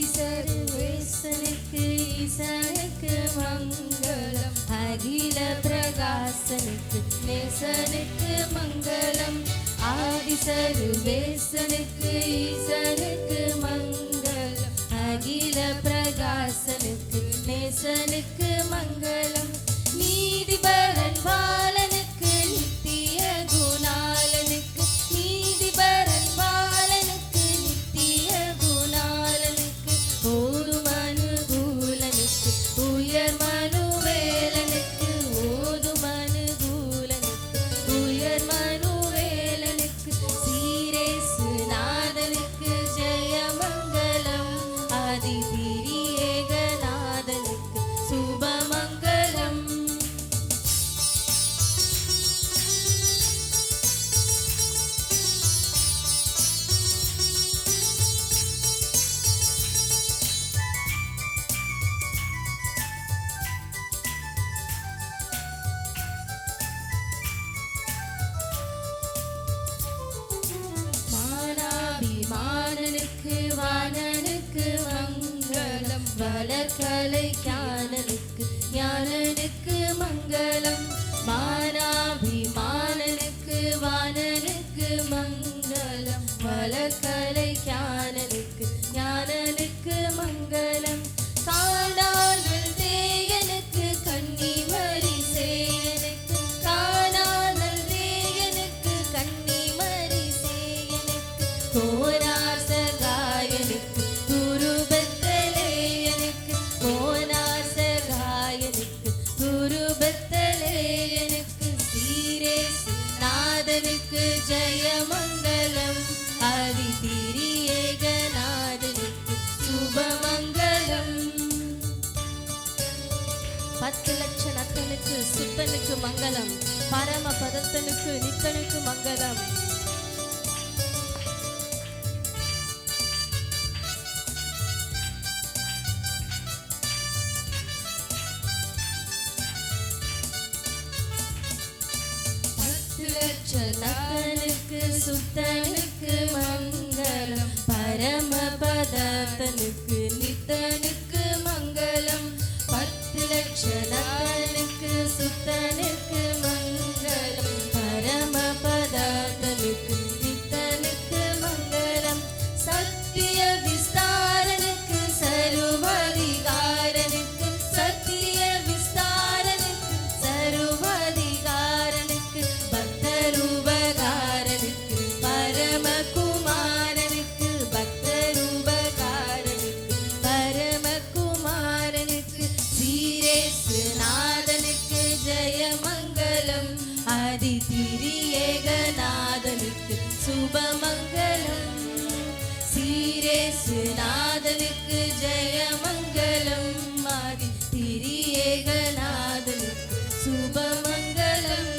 கதிசரு வேசனுக்கு ஈசனுக்கு மங்களம். அகில பிரகாசனுக்கு நேசனுக்கு மங்களம். ஆதிசரு வேசனுக்கு ஈசனுக்கு மங்களம். அகில கலை ஞானனுக்கு ஞானனுக்கு மங்களம். அத்து லட்ச நத்தனுக்கு சுத்தனுக்கு மங்களம். பரம பதத்தனுக்கு நித்தனுக்கு மங்களம். நத்தனுக்கு சுத்தனுக்கு மங்களம். பரமபதாத்தனுக்கு நித்தனுக்கு மங்களம். 学那 நாதனுக்கு ஜெயமங்கலம் மாறி திரியேகநாதனுக்கு சுபமங்கலம்.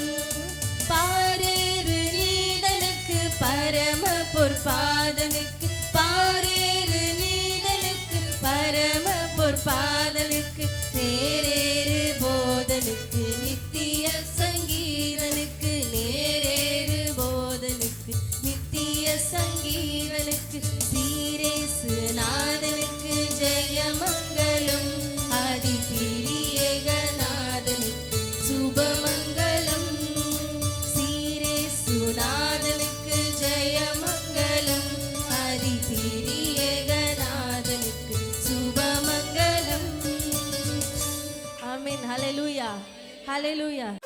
பாரேறு நீதனுக்கு பரம பொற்பாதனுக்கு பாரேறு நீதனுக்கு பரம பொற்பாதனுக்கு நேரேறு போதனுக்கு. Aleluia.